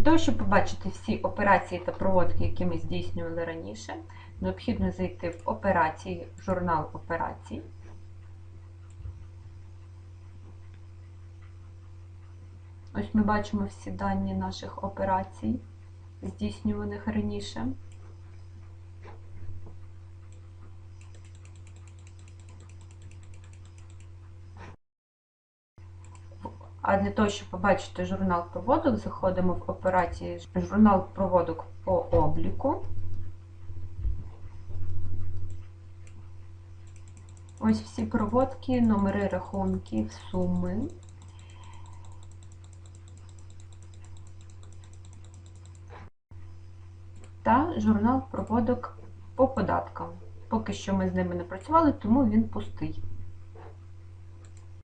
Для того, щоб побачити всі операції та проводки, які ми здійснювали раніше, необхідно зайти в операції, в журнал операцій. Ось ми бачимо всі дані наших операцій, здійснюваних раніше. А для того, щоб побачити журнал проводок, заходимо в операції журнал проводок по обліку. Ось всі проводки, номери рахунків, суми. Та журнал проводок по податкам. Поки що ми з ними не працювали, тому він пустий.